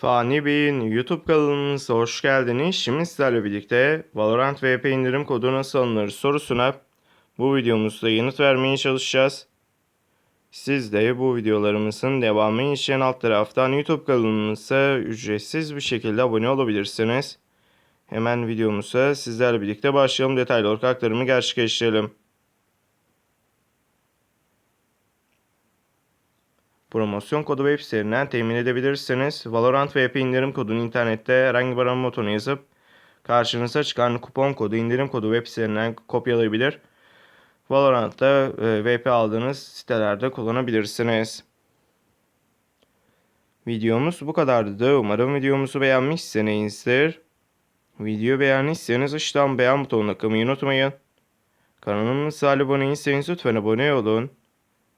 Fani Bey'in YouTube kanalımıza hoş geldiniz. Şimdi sizlerle birlikte Valorant VP indirim kodu nasıl alınır sorusuna bu videomuzda yanıt vermeye çalışacağız. Siz de bu videolarımızın devamı için alt taraftan YouTube kanalımıza ücretsiz bir şekilde abone olabilirsiniz. Hemen videomuza sizlerle birlikte başlayalım. Detaylı olarak aktarımı gerçekleştirelim. Promosyon kodu web sitelerinden temin edebilirsiniz. Valorant VP indirim kodunu internette herhangi bir arama yazıp karşınıza çıkan kupon kodu indirim kodu web sitelerinden kopyalayabilir. Valorant'ta e, VP aldığınız sitelerde kullanabilirsiniz. Videomuz bu kadardı. Umarım videomuzu beğenmişsinizdir. Video beğendiyseniz aşağıdan beğen butonuna kılmayı unutmayın. Kanalımıza abone değilseniz lütfen abone olun.